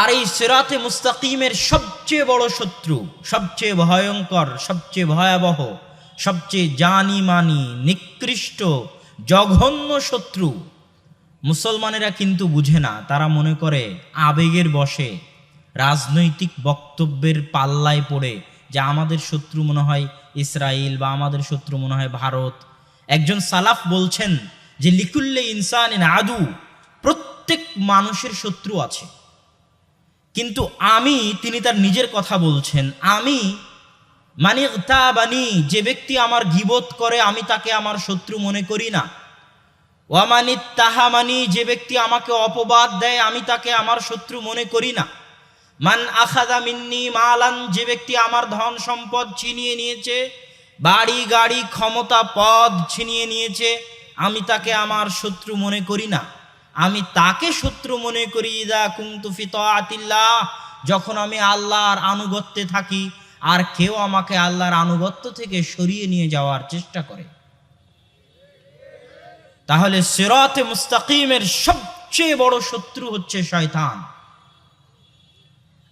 আর এই সেরাতে মুস্তাকিমের সবচেয়ে বড় শত্রু, সবচেয়ে ভয়ঙ্কর, সবচেয়ে ভয়াবহ, সবচেয়ে জানি মানি নিকৃষ্ট, জঘন্য শত্রু, মুসলমানেরা কিন্তু বুঝে না। তারা মনে করে আবেগের বসে রাজনৈতিক বক্তব্যের পাল্লায় পড়ে যে আমাদের শত্রু মনে হয় ইসরায়েল বা আমাদের শত্রু মনে হয় ভারত। একজন সালাফ বলছেন যে, লিকুল্লে ইনসান আদু, প্রত্যেক মানুষের শত্রু আছে। কিন্তু আমি তিনি তার নিজের কথা বলছেন। আমি মানে বানি যে ব্যক্তি আমার গিবত করে, আমি তাকে আমার শত্রু মনে করি না। ওয়ামানি তাহামানি, যে ব্যক্তি আমাকে অপবাদ দেয়, আমি তাকে আমার শত্রু মনে করি না। মান আখাদা মিন্নি মালান, যে ব্যক্তি আমার ধন সম্পদ ছিনিয়ে নিয়েছে, বাড়ি, গাড়ি, ক্ষমতা, পদ ছিনিয়ে নিয়েছে, আমি তাকে আমার শত্রু মনে করি না। আমি তাকে শত্রু মনে করি, ইদা কুমতুফি আতিল্লাহ যখন আমি আল্লাহর আনুগত্যে থাকি আর কেউ আমাকে আল্লাহর আনুগত্য থেকে সরিয়ে নিয়ে যাওয়ার চেষ্টা করে। তাহলে সিরাতে মুস্তাকিমের সবচেয়ে বড় শত্রু হচ্ছে শয়তান।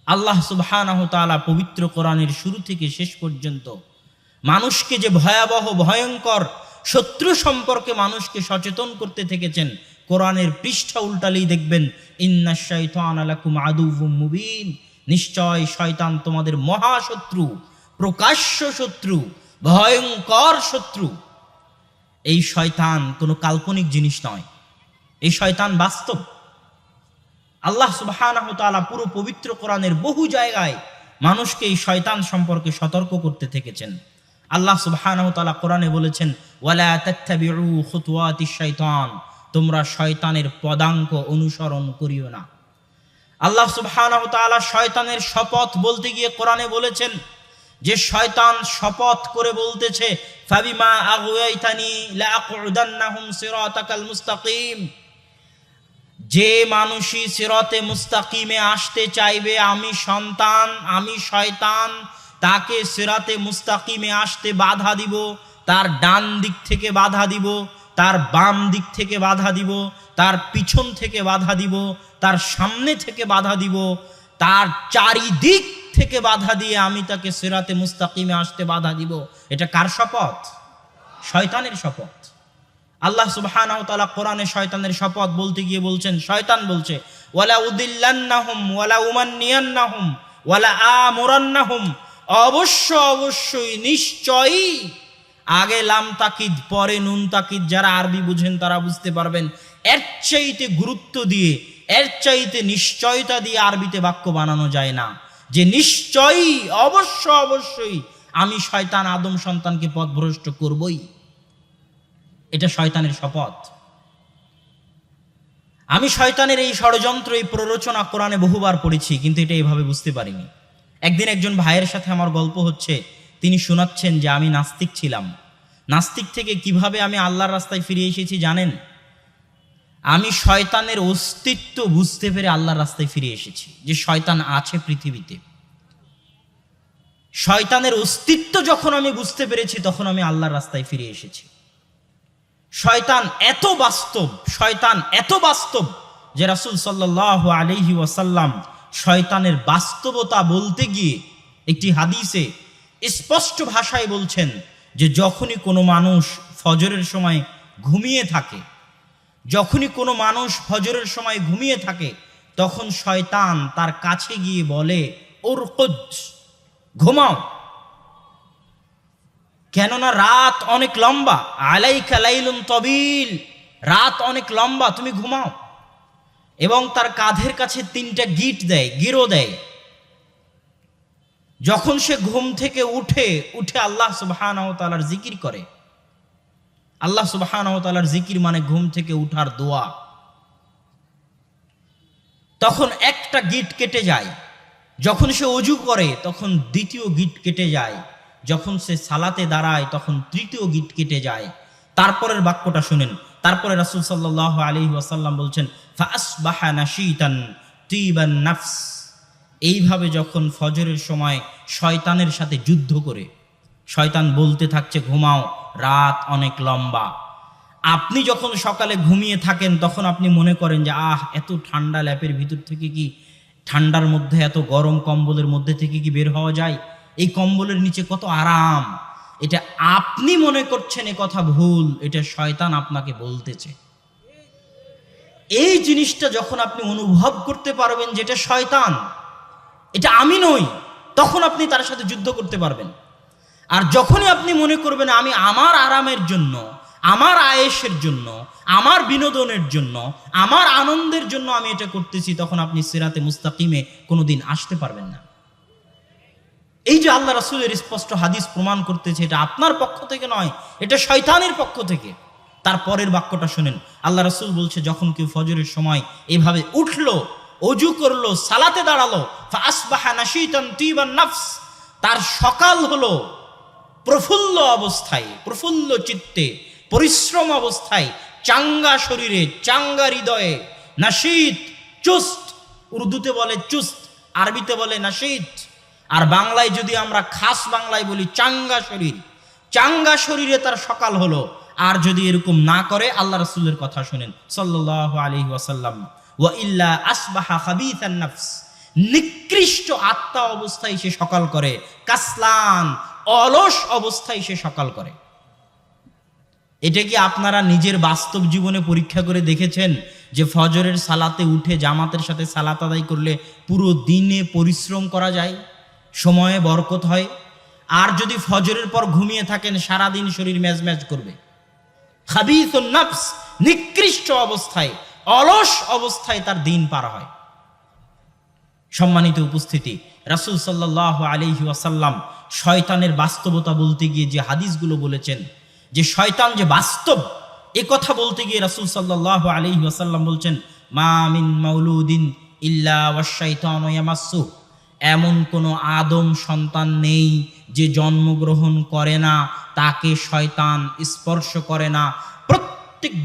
আল্লাহ সুবহানাহু পবিত্র কোরআনের শুরু থেকে শেষ পর্যন্ত মানুষকে যে ভয়াবহ, ভয়ঙ্কর শত্রু সম্পর্কে মানুষকে সচেতন করতে থেকেছেন কোরআনের পৃষ্ঠা উল্টালেই দেখবেন, ইন্না শাইতান আলাকুম আদুউম মুবিন। নিশ্চয় শয়তান তোমাদের মহাশত্রু, প্রকাশ্য শত্রু, ভয়ঙ্কর শত্রু। এই শয়তান কোনো কাল্পনিক জিনিস নয়। এই শয়তান বাস্তব। আল্লাহ তাআলা পুরো পবিত্র কোরআনের বহু জায়গায় মানুষকে এই শয়তান সম্পর্কে সতর্ক করতে থেকেছেন। আল্লাহ তাআলা কোরআনে বলেছেন, ওয়ালা তোমরা শয়তানের পদাঙ্ক অনুসরণ করিও না। আল্লাহ সুবহানাহু তাআলা শয়তানের শপথ বলতে গিয়ে কোরআনে বলেছেন যে শয়তান শপথ করে বলতেছে, ফাবিমা আগওয়াইতানি লাআকুদান্নাহুম সিরাতাকাল মুস্তাকিম। যে মানুষই সিরতে মুস্তাকিমে আসতে চাইবে, আমি সন্তান, আমি শয়তান, তাকে সিরাতে মুস্তাকিমে আসতে বাধা দিব, তার ডান দিক থেকে বাধা দিব। তার বাম দিক থেকে বাধা দিব, তার পিছন থেকে বাধা দিব, তার সামনে থেকে বাধা দিব, তার চারিদিক থেকে বাধা দিয়ে আমি তাকে সেরাতে মুস্তাকিমে আসতে বাধা দিব। এটা কার শপথ? শয়তানের শপথ। আল্লাহ সুবহানাহু তাআলা কোরআনে শয়তানের শপথ বলতে গিয়ে বলছেন, শয়তান বলছে, ওয়ালা উদিল্লান্নাহুম, ওয়ালা উমান্নিয়ান্নাহুম, ওয়ালা আমুরান্নাহুম। অবশ্য, অবশ্যই, নিশ্চয়ই আগে লাম তাকিদ, পরে নুন তাকিদ, যারা আরবি বুঝেন তারা বুঝতে পারবেন। এর চাইতে গুরুত্ব দিয়ে, এর চাইতে নিশ্চয়তা দিয়ে আরবিতে বাক্য বানানো যায় না। যে নিশ্চয়ই, অবশ্য অবশ্যই আমি শয়তান আদম সন্তানকে পথভ্রষ্ট করবই। এটা শয়তানের শপথ। আমি শয়তানের এই ষড়যন্ত্র, এই প্ররোচনা কোরআনে বহুবার পড়েছি, কিন্তু এটা এইভাবে বুঝতে পারিনি। একদিন একজন ভাইয়ের সাথে আমার গল্প হচ্ছে তিনি শোনাচ্ছেন যে আমি নাস্তিক ছিলাম। নাস্তিক থেকে কীভাবে আমি আল্লাহর রাস্তায় ফিরে এসেছি জানেন? আমি শয়তানের অস্তিত্ব বুঝতে পেরে আল্লাহর রাস্তায় ফিরে এসেছি, যে শয়তান আছে পৃথিবীতে। শয়তানের অস্তিত্ব যখন আমি বুঝতে পেরেছি, তখন আমি আল্লাহর রাস্তায় ফিরে এসেছি। শয়তান এত বাস্তব, শয়তান এত বাস্তব, যে রাসুল সাল্লাহ আলহি ওয়াসাল্লাম শয়তানের বাস্তবতা বলতে গিয়ে একটি হাদিসে স্পষ্ট ভাষায় বলছেন যে যখনই কোনো মানুষ ফজরের সময় ঘুমিয়ে থাকে, যখনই কোনো মানুষ ফজরের সময় ঘুমিয়ে থাকে, তখন শয়তান তার কাছে গিয়ে বলে, ওর ঘুমাও। কেননা রাত অনেক লম্বা আলাই খালাইলুন তবিল, রাত অনেক লম্বা, তুমি ঘুমাও। এবং তার কাঁধের কাছে তিনটা গিট দেয়, গিরো দেয়। যখন সে ঘুম থেকে উঠে উঠে আল্লাহ সুবাহান তালার জিকির করে। আল্লাহ সুবাহান তালার জিকির মানে ঘুম থেকে উঠার দোয়া। তখন একটা গিট কেটে যায়। যখন সে অজু করে, তখন দ্বিতীয় গিট কেটে যায়। যখন সে সালাতে দাঁড়ায়, তখন তৃতীয় গিট কেটে যায়। তারপরের বাক্যটা শুনেন। তারপরে রাসুল সাল্লাহ আলী ওয়াসাল্লাম বলছেন নাফস। এইভাবে যখন ফজরের সময় শয়তানের সাথে যুদ্ধ করে, শয়তান বলতে থাকছে, ঘুমাও, রাত অনেক লম্বা। আপনি যখন সকালে ঘুমিয়ে থাকেন, তখন আপনি মনে করেন যে, আহ, এত ঠান্ডা ল্যাপের ভিতর থেকে কি ঠান্ডার মধ্যে, এত গরম কম্বলের মধ্যে থেকে কি বের হওয়া যায়? এই কম্বলের নিচে কত আরাম! এটা আপনি মনে করছেন, এ কথা ভুল, এটা শয়তান আপনাকে বলতেছে। এই জিনিসটা যখন আপনি অনুভব করতে পারবেন যেটা শয়তান এটা আমি নই, তখন আপনি তার সাথে যুদ্ধ করতে পারবেন। আর যখনই আপনি মনে করবেন আমি আমার আরামের জন্য, আমার আয়েসের জন্য, আমার বিনোদনের জন্য, আমার আনন্দের জন্য আমি এটা করতেছি, তখন আপনি সিরাতে মুস্তাকিমে কোনোদিন আসতে পারবেন না। এই যে আল্লাহ রাসুলের স্পষ্ট হাদিস প্রমাণ করতেছে, এটা আপনার পক্ষ থেকে নয়, এটা শয়তানের পক্ষ থেকে। তার পরের বাক্যটা শোনেন, আল্লাহ রাসুল বলছে, যখন কেউ ফজরের সময় এভাবে উঠল অজু করল, সালাতে দাঁড়াল। নাফস। তার সকাল হলো প্রফুল্ল অবস্থায়, প্রফুল্ল চিত্তে, পরিশ্রম অবস্থায়, চাঙ্গা শরীরে, চাঙ্গা হৃদয়ে। নাশিত, চুস্ত। উর্দুতে বলে চুস্ত, আরবিতে বলে নাশিত। আর বাংলায় যদি আমরা খাস বাংলায় বলি চাঙ্গা শরীর। চাঙ্গা শরীরে তার সকাল হলো। আর যদি এরকম না করে, আল্লাহ রসুলের কথা শুনেন। সাল্লাহ আলী ওয়াসাল্লাম। ওয়া আসবাহা নাফস। নিকৃষ্ট আত্মা অবস্থায় সে সকাল করে, কাসলান, অলস অবস্থায় সে সকাল করে। এটা কি আপনারা নিজের বাস্তব জীবনে পরীক্ষা করে দেখেছেন যে ফজরের সালাতে উঠে জামাতের সাথে সালাত আদায় করলে পুরো দিনে পরিশ্রম করা যায়, সময়ে বরকত হয়? আর যদি ফজরের পর ঘুমিয়ে থাকেন, সারাদিন শরীর ম্যাজ ম্যাজ করবে। খাবিস নাফস, নিকৃষ্ট অবস্থায় অলস অবস্থায় তার দিন পার হয়। সম্মানিত উপস্থিতি, রাসুল সাল্লাহ আলহি ওয়াসাল্লাম শয়তানের বাস্তবতা বলতে গিয়ে যে হাদিসগুলো বলেছেন, যে শয়তান যে বাস্তব, এ কথা বলতে গিয়ে রাসুল সাল্লাহ আলহি ওয়াসাল্লাম বলছেন, মা মিন মাউলুদিন ইল্লা ইয়ামাসসু। এমন কোনো আদম সন্তান নেই যে জন্মগ্রহণ করে না, তাকে শয়তান স্পর্শ করে না। প্রত্যেক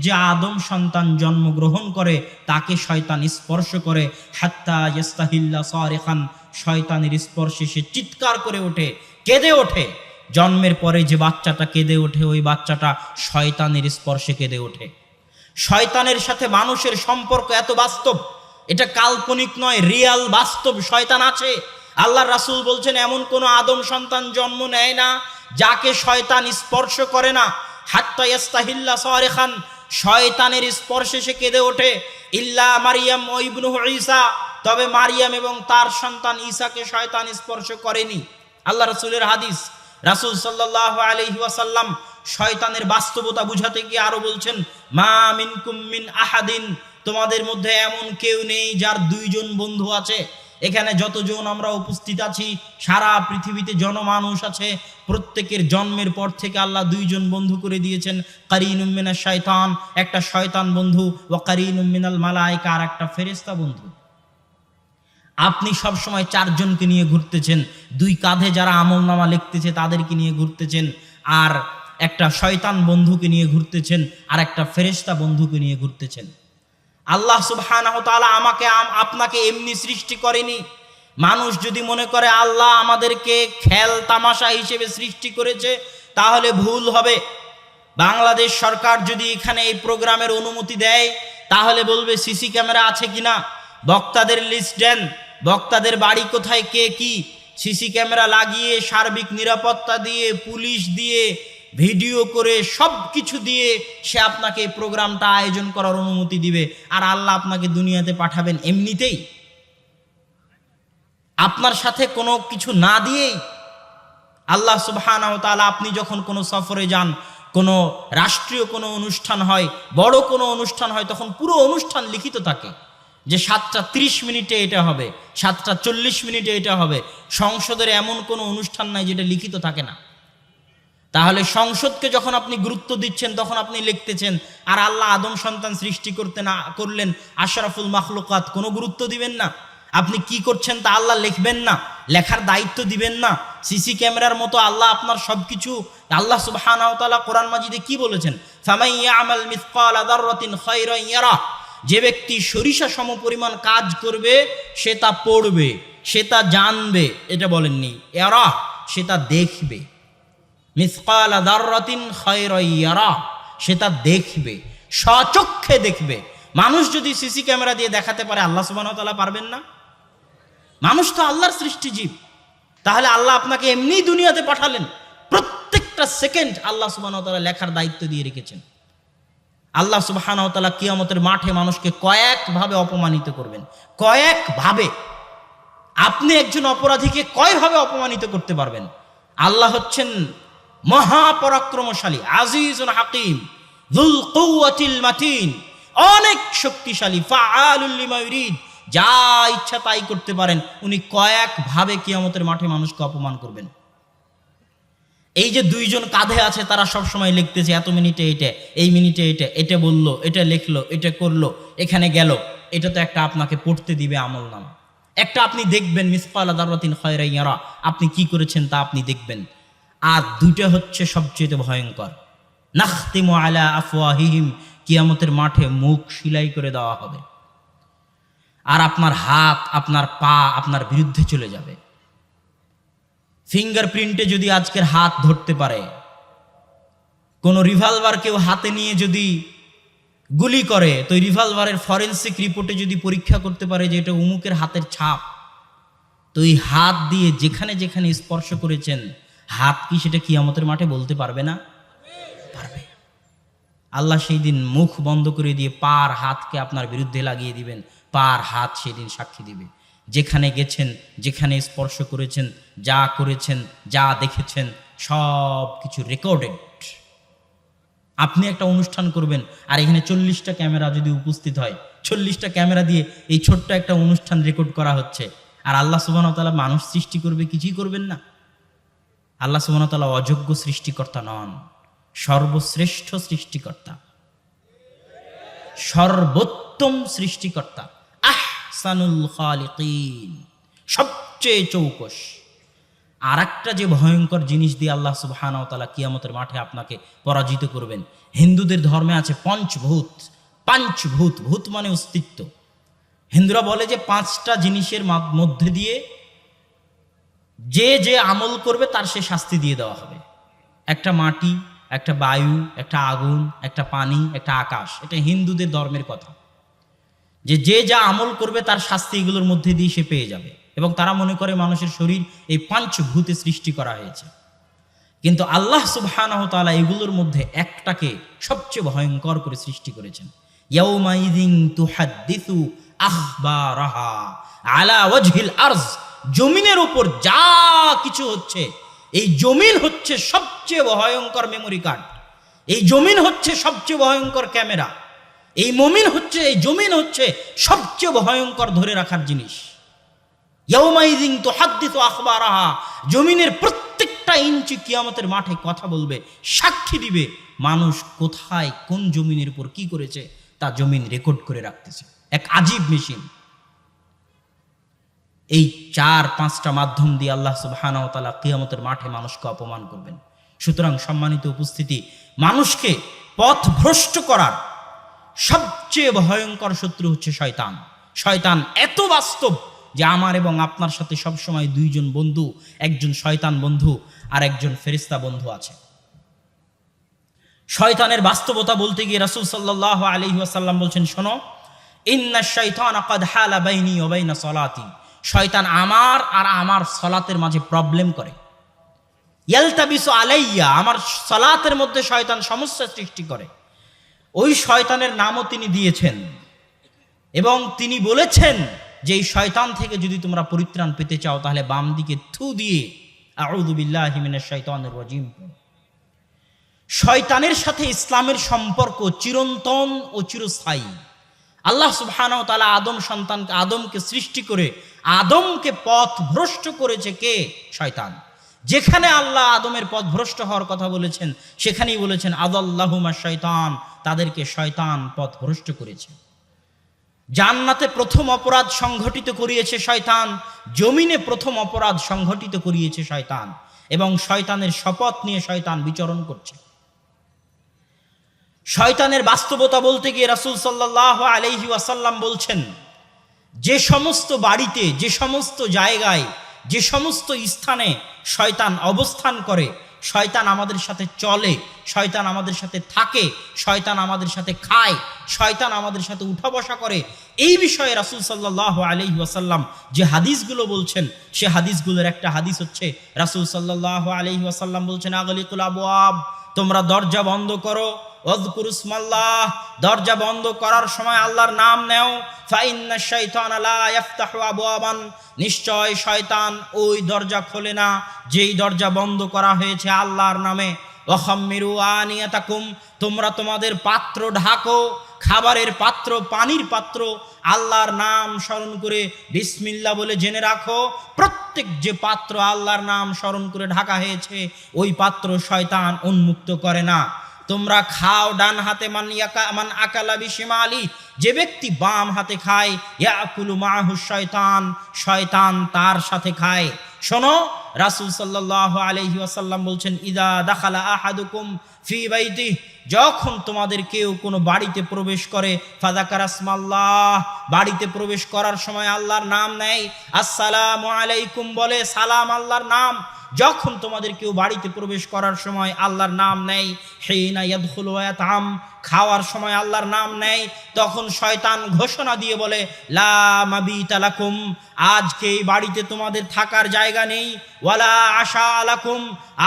যে আদম সন্তান জন্মগ্রহণ করে, তাকে শয়তান স্পর্শ করে। হাত্তা ইস্তাহিল্লা সারেখান, শয়তানের স্পর্শে সে চিৎকার করে ওঠে, কেঁদে ওঠে। জন্মের পরে যে বাচ্চাটা কেঁদে ওঠে, ওই বাচ্চাটা শয়তানের স্পর্শে কেঁদে ওঠে। শয়তানের সাথে মানুষের সম্পর্ক এত বাস্তব, এটা কাল্পনিক নয়, রিয়াল বাস্তব শয়তান আছে। আল্লাহ রাসুল বলছেন, এমন কোনো আদম সন্তান জন্ম নেয় না, যাকে শয়তান স্পর্শ করে না। শয়তানের স্পর্শে সে কেঁদে ওঠে। ইল্লা মারিয়াম ইবনু ঈসা, তবে মারিয়াম এবং তার সন্তান ঈসাকে শয়তান স্পর্শ করেনি। আল্লাহ রাসূলের হাদিস, রাসূল ওয়াসাল্লাম শয়তানের বাস্তবতা বুঝাতে গিয়ে আরও বলছেন, মা মিন আহাদিন, তোমাদের মধ্যে এমন কেউ নেই যার দুইজন বন্ধু আছে। এখানে যতজন আমরা উপস্থিত আছি, সারা পৃথিবীতে জনমানুষ আছে প্রত্যেকের জন্মের পর থেকে আল্লাহ দুইজন বন্ধু করে দিয়েছেন কারিন উম্মিনা শয়তান, একটা শয়তান বন্ধু ও কারিন উম্মিনাল মালাইকা আর একটা ফেরেস্তা বন্ধু। আপনি সব সময় চারজনকে নিয়ে ঘুরতেছেন, দুই কাঁধে যারা আমল নামা লিখতেছে তাদেরকে নিয়ে ঘুরতেছেন, আর একটা শয়তান বন্ধুকে নিয়ে ঘুরতেছেন, আর একটা ফেরেস্তা বন্ধুকে নিয়ে ঘুরতেছেন। আল্লাহ সুবহানাহু তাআলা আমাকে আপনাকে এমনি সৃষ্টি করেনি। মানুষ যদি মনে করে আল্লাহ আমাদেরকে খেল তামাশা হিসেবে সৃষ্টি করেছে, তাহলে ভুল হবে। বাংলাদেশ সরকার যদি এখানে এই প্রোগ্রামের অনুমতি দেয়, তাহলে বলবে, সিসি ক্যামেরা আছে কিনা বক্তাদের লিস্ট দেন। বক্তাদের বাড়ি কোথায়? কে কি? সিসি ক্যামেরা লাগিয়ে, সার্বিক নিরাপত্তা দিয়ে, পুলিশ দিয়ে, ভিডিও করে সব কিছু দিয়ে সে আপনাকে এই প্রোগ্রামটা আয়োজন করার অনুমতি দিবে। আর আল্লাহ আপনাকে দুনিয়াতে পাঠাবেন এমনিতেই। আপনার সাথে কোনো কিছু না দিয়েই আল্লাহ সুবহানাহু ওয়া আপনি যখন কোনো সফরে যান, কোনো রাষ্ট্রীয় কোনো অনুষ্ঠান হয়, বড় কোনো অনুষ্ঠান হয়, তখন পুরো অনুষ্ঠান লিখিত থাকে যে সাতটা ত্রিশ মিনিটে এটা হবে, সাতটা চল্লিশ মিনিটে এটা হবে। সংসদের এমন কোনো অনুষ্ঠান নাই যেটা লিখিত থাকে না। তাহলে সংসদকে যখন আপনি গুরুত্ব দিচ্ছেন, তখন আপনি লিখতেছেন, আর আল্লাহ আদম সন্তান সৃষ্টি করতে না, করলেন, আশরাফুল মাখলুকাত কোনো গুরুত্ব দিবেন না। আপনি কি করছেন তা আল্লাহ লিখবেন না, লেখার দায়িত্ব দিবেন না। সিসি ক্যামেরার মতো আল্লাহ আপনার সব কিছু আল্লাহ সুবহানাহু ওয়া কোরআন মাজিদে কি বলেছেন? যে ব্যক্তি সরিষা সম পরিমাণ কাজ করবে, সে তা পড়বে, সে তা জানবে, এটা বলেননি। এরা সে তা দেখবে। মিসকাল দাররাতিন খয়রাইয়ারা সে তা দেখবে, স্বচক্ষে দেখবে। মানুষ যদি সিসি ক্যামেরা দিয়ে দেখাতে পারে, আল্লাহ ওয়া পারবেন না? মানুষ তো আল্লাহর সৃষ্টিজীব তাহলে আল্লাহ আপনাকে এমনি দুনিয়াতে পাঠালেন। প্রত্যেকটা সেকেন্ড আল্লাহ সুবাহ লেখার দায়িত্ব দিয়ে রেখেছেন। আল্লাহ সুবাহানতালা কিয়ামতের মাঠে মানুষকে কয়েকভাবে অপমানিত করবেন। কয়েকভাবে। আপনি একজন অপরাধীকে কয়ভাবে অপমানিত করতে পারবেন? আল্লাহ হচ্ছেন মহাপরাক্রমশালী, আজিজুল হাকিম, যুল কৌয়াতিল মাতিন, অনেক শক্তিশালী, ফাআলুল লিমা ইউরিদ যা ইচ্ছা তাই করতে পারেন, উনি কয়েকভাবে কিয়ামতের মাঠে মানুষকে অপমান করবেন। এই যে দুইজন কাঁধে আছে, তারা সব সময় লিখতেছে, এত মিনিটে এটা, এই মিনিটে এটা এটা বলল, এটা লিখলো, এটা করল, এখানে গেল, এটা তো একটা আপনাকে পড়তে দিবে আমল নামা। একটা আপনি দেখবেন, মিসকালা দাররাতিন খয়রাইয়ারা আপনি কি করেছেন তা আপনি দেখবেন। আর দুইটা হচ্ছে সবচেয়ে ভয়ঙ্কর। নাখতিমু আলা আফওয়াহিহিম, কিয়ামতের মাঠে মুখ সিলাই করে দেওয়া হবে। আর আপনার হাত, আপনার পা, আপনার বিরুদ্ধে চলে যাবে। ফিঙ্গারপ্রিন্টে যদি আজকের হাত ধরতে পারে, কোনো রিভলভার কেউ হাতে নিয়ে যদি গুলি করে, তো রিভলভারের ফরেন্সিক রিপোর্টে যদি পরীক্ষা করতে পারে যে এটা উমুকের হাতের ছাপ, তো এই হাত দিয়ে যেখানে যেখানে স্পর্শ করেছেন, হাত কি সেটা কিয়ামতের মাঠে বলতে পারবে না? পারবে। আল্লাহ সেই দিন মুখ বন্ধ করে দিয়ে পার হাতকে আপনার বিরুদ্ধে লাগিয়ে দিবেন। পার হাত সেদিন সাক্ষী দিবে। যেখানে গেছেন, যেখানে স্পর্শ করেছেন, যা করেছেন, যা দেখেছেন, সব কিছু রেকর্ডেড আপনি একটা অনুষ্ঠান করবেন, আর এখানে চল্লিশটা ক্যামেরা যদি উপস্থিত হয়, চল্লিশটা ক্যামেরা দিয়ে এই ছোট্ট একটা অনুষ্ঠান রেকর্ড করা হচ্ছে। আর আল্লাহ সুবাহতালা মানুষ সৃষ্টি করবে, কিছুই করবেন না। আল্লাহ সুবাহতালা অযোগ্য সৃষ্টিকর্তা নন, সর্বশ্রেষ্ঠ সৃষ্টিকর্তা। সর্বোত্তম সৃষ্টিকর্তা। আহসানুল খালিকিন, সবচেয়ে চৌকস। আর একটা যে ভয়ঙ্কর জিনিস দিয়ে আল্লাহ সুবহানাহু ওয়া তাআলা কিয়ামতের মাঠে আপনাকে পরাজিত করবেন, হিন্দুদের ধর্মে আছে পঞ্চভূত, পাঞ্চভূত, ভূত মানে অস্তিত্ব। হিন্দুরা বলে যে পাঁচটা জিনিসের মধ্যে দিয়ে যে যে আমল করবে তার সে শাস্তি দিয়ে দেওয়া হবে। একটা মাটি, একটা বায়ু, একটা আগুন, একটা পানি, একটা আকাশ, এটা হিন্দুদের ধর্মের কথা। যে যে যা আমল করবে তার শাস্তি এগুলোর মধ্যে দিয়ে সে পেয়ে যাবে। এবং তারা মনে করে মানুষের শরীর এই পাঞ্চভূতে সৃষ্টি করা হয়েছে। কিন্তু আল্লাহ সুবহানাহু তাআলা এগুলোর মধ্যে একটাকে সবচেয়ে ভয়ঙ্কর করে সৃষ্টি করেছেন। ইয়াউমাইযিন তুহাদ্দিসু আখবারাহা আলা ওয়াজহিল আরজ। জমিনের উপর যা কিছু হচ্ছে, এই জমিন হচ্ছে সবচেয়ে ভয়ঙ্কর মেমোরি কার্ড এই জমিন হচ্ছে সবচেয়ে ভয়ঙ্কর ক্যামেরা। এই মমিন হচ্ছে, এই জমিন হচ্ছে সবচেয়ে ভয়ঙ্কর ধরে রাখার জিনিস। ইয়াউমাইদিন তো হাদ্দিত আখবারাহা, জমিনের প্রত্যেকটা ইঞ্চি কিয়ামতের মাঠে কথা বলবে, সাক্ষী দিবে মানুষ কোথায়, কোন জমিনের উপর কি করেছে, তা জমিন রেকর্ড করে রাখতেছে। এক আজীব মেশিন এই চার, পাঁচটা মাধ্যম দিয়ে আল্লাহ তাআলা কিয়ামতের মাঠে মানুষকে অপমান করবেন। সুতরাং সম্মানিত উপস্থিতি, মানুষকে পথ ভ্রষ্ট করার সবচেয়ে ভয়ঙ্কর শত্রু হচ্ছে শয়তান। শয়তান এত বাস্তব যে আমার এবং আপনার সাথে সবসময় দুইজন বন্ধু, একজন শয়তান বন্ধু আর একজন ফেরিস্তা বন্ধু আছে। শয়তানের বাস্তবতা বলতে গিয়ে রাসূল সাল্লাল্লাহু আলাইহি ওয়াসাল্লাম বলছেন, শোনো, ইন্না শাইতান কাদ হালা বাইনি ওয়া বাইনা সলাতি। শয়তান আমার আর আমার সলাতের মাঝে প্রবলেম করে। ইয়ালতাবিসু আলাইয়া, আমার সলাতের মধ্যে শয়তান সমস্যা সৃষ্টি করে। ওই শয়তানের নামও তিনি দিয়েছেন। এবং তিনি বলেছেন যে এই শয়তান থেকে যদি তোমরা পরিত্রাণ পেতে চাও, তাহলে বাম দিকে থু দিয়ে আউদুবিল্লাহ মিনাশ শয়তানির রাজিম। শয়তানের সাথে ইসলামের সম্পর্ক চিরন্তন ও চিরস্থায়ী। আল্লাহ সুবহানাহু তাআলা আদম সন্তান আদমকে সৃষ্টি করে, আদমকে পথ ভ্রষ্ট করেছে কে? শয়তান। যেখানে আল্লাহ আদমের পথ ভ্রষ্ট হওয়ার কথা বলেছেন, সেখানেই বলেছেন, আদাল্লাহুমা শয়তান তাদেরকে শয়তান পথ ভ্রষ্ট করেছে। জান্নাতে প্রথম অপরাধ সংঘটিত করিয়েছে শয়তান, জমিনে প্রথম অপরাধ সংঘটিত করিয়েছে শয়তান, এবং শয়তানের শপথ নিয়ে শয়তান বিচরণ করছে। শয়তানের বাস্তবতা বলতে গিয়ে রাসূল সাল্লাহ আলাইহি ওয়াসাল্লাম বলছেন, যে সমস্ত বাড়িতে, যে সমস্ত জায়গায় যে সমস্ত স্থানে শয়তান অবস্থান করে, শয়তান আমাদের সাথে চলে, শয়তান আমাদের সাথে থাকে, শয়তান আমাদের সাথে খায়, শয়তান আমাদের সাথে উঠা বসা করে, এই বিষয়ে রাসুল সাল্লাহ আলি ওয়াসাল্লাম যে হাদিসগুলো বলছেন, সে হাদিসগুলোর একটা হাদিস হচ্ছে, রাসুল সাল্লাহ আলি ওয়াসাল্লাম বলছেন, আগলিকুল আবু আব তোমরা দরজা বন্ধ করো। অজকুরুসমাল্লাহ দরজা বন্ধ করার সময় আল্লাহর নাম নেও। ফাইন্না ইয়াফতাহু আবওয়াবান। নিশ্চয় শয়তান ওই দরজা খোলে না, যেই দরজা বন্ধ করা হয়েছে আল্লাহর নামে। ওয়াখাম্মিরু আনিয়াতাকুম, তোমরা তোমাদের পাত্র ঢাকো, খাবারের পাত্র, পানির পাত্র আল্লাহর নাম স্মরণ করে বিসমিল্লা বলে জেনে রাখো, প্রত্যেক যে পাত্র আল্লাহর নাম স্মরণ করে ঢাকা হয়েছে, ওই পাত্র শয়তান উন্মুক্ত করে না। তোমরা খাও ডান হাতে মান আকালা বিশিমালি, যে ব্যক্তি বাম হাতে খায়, ইয়াকুলু মাহু শয়তান শয়তান তার সাথে খায়। শোনো, রাসূল সাল্লাল্লাহু আলাইহি ওয়াসাল্লাম বলছেন, ইদা দাখালা আহাদুকুম ফি বাইতি যখন তোমাদের কেউ কোনো বাড়িতে প্রবেশ করে ফাদাকার আসমাল্লাহ বাড়িতে প্রবেশ করার সময় আল্লাহর নাম নেয়, আসসালামু আলাইকুম বলে, সালাম আল্লাহর নাম যখন তোমাদের কেউ বাড়িতে প্রবেশ করার সময় আল্লাহর নাম নেয় হেইনা ইয়াদখুলু ইয়াতাম খাওয়ার সময় আল্লাহর নাম নেয়, তখন শয়তান ঘোষণা দিয়ে বলে, লা মাবিতা লাকুম, আজকে এই বাড়িতে তোমাদের থাকার জায়গা নেই, ওয়ালা আশা আলাকুম,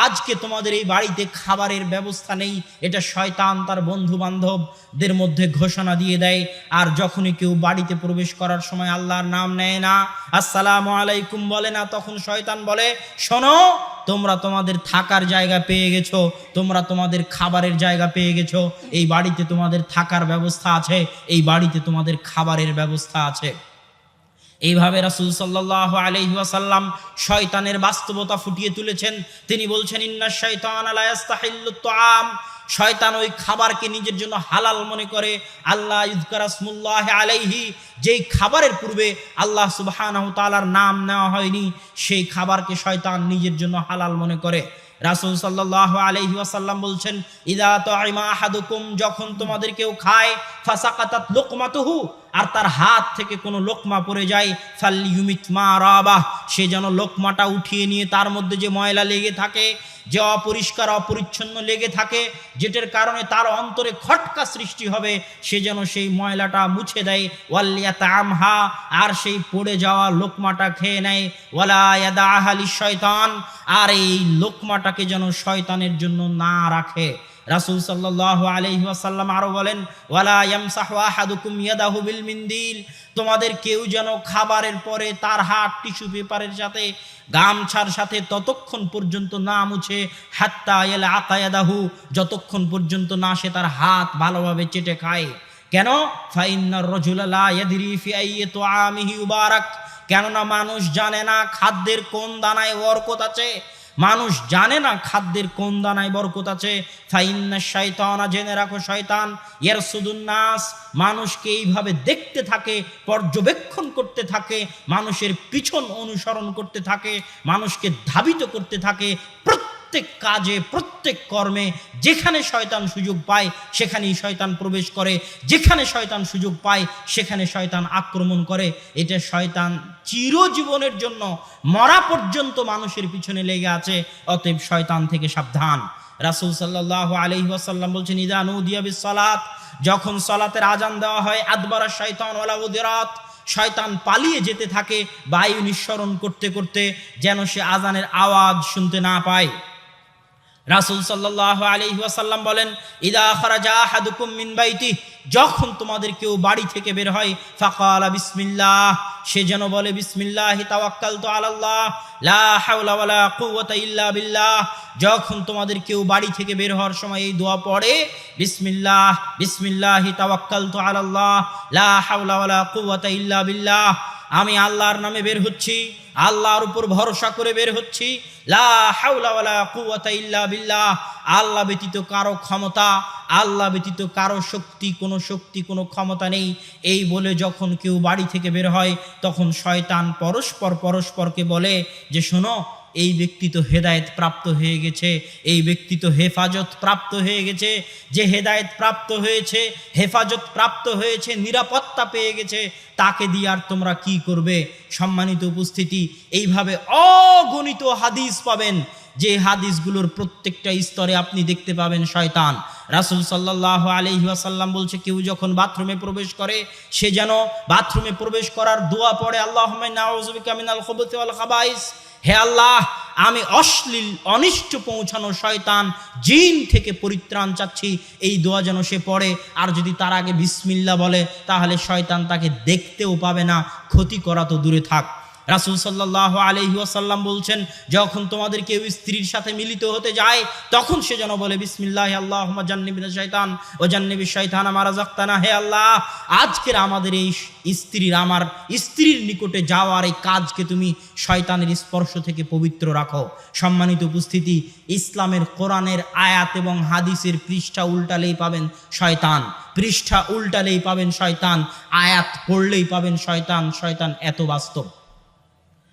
আজকে তোমাদের এই বাড়িতে খাবারের ব্যবস্থা নেই। এটা শয়তান তার বন্ধু বান্ধবদের মধ্যে ঘোষণা দিয়ে দেয়, আর যখনই কেউ বাড়িতে প্রবেশ করার সময় আল্লাহর নাম নেয় না, আসসালামু আলাইকুম বলে না, তখন শয়তান বলে, শোনো তোমরা তোমাদের থাকার জায়গা পেয়ে গেছো, তোমরা তোমাদের খাবারের জায়গা পেয়ে গেছো, এই বাড়িতে তোমাদের থাকার ব্যবস্থা আছে, এই বাড়িতে তোমাদের খাবারের ব্যবস্থা আছে। এইভাবে রাসুল সাল্লাহ আলহিহাসাল্লাম শয়তানের বাস্তবতা ফুটিয়ে তুলেছেন। তিনি বলছেন ইন্না শৈতান আলায়াস্তাহিল্লুত্তাম শয়তান ওই খাবারকে নিজের জন্য হালাল মনে করে। আল্লাহ ইদকারাসমুল্লাহ আলাইহি, যেই খাবারের পূর্বে আল্লাহ সুবাহ তালার নাম নেওয়া হয়নি, সেই খাবারকে শয়তান নিজের জন্য হালাল মনে করে। রাসুল সাল্লাহ আলহি ওয়াসাল্লাম বলছেন, ইদা তাইমা আহাদুকুম, যখন তোমাদের কেউ খায়, ফাসাকাতাত লোকমাতুহু আর তার হাত থেকে কোনো লোকমা পড়ে যায় ফাল্লিউমিত মা রাবাহ, সে যেন লোকমাটা উঠিয়ে নিয়ে তার মধ্যে যে ময়লা লেগে থাকে, যে অপরিষ্কার, অপরিচ্ছন্ন লেগে থাকে, যেটার কারণে তার অন্তরে খটকা সৃষ্টি হবে, সে যেন সেই ময়লাটা মুছে দেয়। ওয়াল্লিয়াত আমহা আর সেই পড়ে যাওয়া লোকমাটা খেয়ে নেয়। ওয়ালা আহালি শয়তান আর এই লোকমাটাকে যেন শয়তানের জন্য না রাখে। রাসুল সাল্লাহ আরও বলেন, ওয়ালা ইয়াদাহু বিল মিন্দিল। তোমাদের কেউ যেন খাবারের পরে তার হাত টিস্যু পেপারের সাথে গামছার সাথে ততক্ষণ পর্যন্ত না মুছে, হাত্তা এলা আকায়াদাহু যতক্ষণ পর্যন্ত না সে তার হাত ভালোভাবে চেটে খায়। কেন? ফাইন্নার রজুলালা ইয়াদরি আইয়াতু আমিহি কেননা মানুষ জানে না খাদ্যের কোন দানায় বরকত আছে। মানুষ জানে না খাদ্যের কোন দানায় বরকত আছে। শয়তানা জেনে রাখো শয়তান। ইয়ার নাস, মানুষকে এইভাবে দেখতে থাকে, পর্যবেক্ষণ করতে থাকে, মানুষের পিছন অনুসরণ করতে থাকে, মানুষকে ধাবিত করতে থাকে কাজে, প্রত্যেক কর্মে যেখানে শয়তান সুযোগ পায়, সেখানেই শয়তান প্রবেশ করে। যেখানে শয়তান সুযোগ পায়, সেখানে শয়তান আক্রমণ করে। এটা শয়তান চিরজীবনের জন্য মরা পর্যন্ত মানুষের পিছনে লেগে আছে, অতএব শয়তান থেকে সাবধান। রাসুল সাল্লাহ আলহি ওয়াসাল্লাম বলছেন ইদান সালাত যখন সলাতের আজান দেওয়া হয়, আদবারা শয়তান ওলা উদিরাত। শয়তান পালিয়ে যেতে থাকে বায়ু নিঃসরণ করতে করতে, যেন সে আজানের আওয়াজ শুনতে না পায়। রাসুল সাল্লাহ আলহি ওয়াসাল্লাম বলেন, ইদা খরাজা হাদুকুম মিন বাইতি যখন তোমাদের কেউ বাড়ি থেকে বের হয়, ফাকালা বিসমিল্লাহ, সে যেন বলে, বিসমিল্লাহ তাওয়াক্কাল তো আলাল্লাহ, লা হাওলা ওয়ালা কুওয়াতা ইল্লা বিল্লাহ যখন তোমাদের কেউ বাড়ি থেকে বের হওয়ার সময় এই দোয়া পড়ে, বিসমিল্লাহ, বিসমিল্লাহি তাওয়াক্কাল তো আলাল্লাহ, লা হাওলা ওয়ালা কুওয়াতা ইল্লা বিল্লাহ আমি আল্লাহর নামে বের হচ্ছি, আল্লাহর উপর ভরসা করে বের হচ্ছি। বিল্লাহ। আল্লাহ ব্যতীত কারও ক্ষমতা, আল্লাহ ব্যতীত কারও শক্তি, কোনো শক্তি, কোনো ক্ষমতা নেই। এই বলে যখন কেউ বাড়ি থেকে বের হয়, তখন শয়তান পরস্পর পরস্পরকে বলে যে, শোনো, এই ব্যক্তি তো হেদায়েত প্রাপ্ত হয়ে গেছে, এই ব্যক্তি তো হেফাজত প্রাপ্ত হয়ে গেছে। যে হেদায়েত প্রাপ্ত হয়েছে, হেফাজত প্রাপ্ত হয়েছে নিরাপত্তা পেয়ে গেছে, তাকে দিয়ে আর তোমরা কি করবে? সম্মানিত উপস্থিতি, এইভাবে অগণিত হাদিস পাবেন, যে হাদিসগুলোর প্রত্যেকটা স্তরে আপনি দেখতে পাবেন শয়তান। রাসুল সাল্লাহ আলহি আসাল্লাম বলছে, কেউ যখন বাথরুমে প্রবেশ করে, সে যেন বাথরুমে প্রবেশ করার দোয়া পড়ে আল্লাহ আল খাবাইস। হে আল্লাহ, আমি অশ্লীল, অনিষ্ট পৌঁছানো শয়তান, জিন থেকে পরিত্রাণ চাচ্ছি। এই দোয়া যেন সে পড়ে। আর যদি তার আগে বিসমিল্লা বলে, তাহলে শয়তান তাকে দেখতেও পাবে না। ক্ষতি করা তো দূরে থাক। রাসুল সাল্লাহ আলহি আসাল্লাম বলছেন, যখন তোমাদের কেউ স্ত্রীর সাথে মিলিত হতে যায়, তখন সে যেন বলে, বিসমিল্লাহ আল্লাহ জান্নিবিন শৈতান ও জান্নিবি শৈতান আমার জাক্তানা হে আল্লাহ, আজকের আমাদের এই স্ত্রীর, আমার স্ত্রীর নিকটে যাওয়ার এই কাজকে তুমি শয়তানের স্পর্শ থেকে পবিত্র রাখো। সম্মানিত উপস্থিতি, ইসলামের কোরআনের আয়াত এবং হাদিসের পৃষ্ঠা উল্টালেই পাবেন শয়তান। পৃষ্ঠা উল্টালেই পাবেন শয়তান, আয়াত পড়লেই পাবেন শয়তান। শয়তান এত বাস্তব।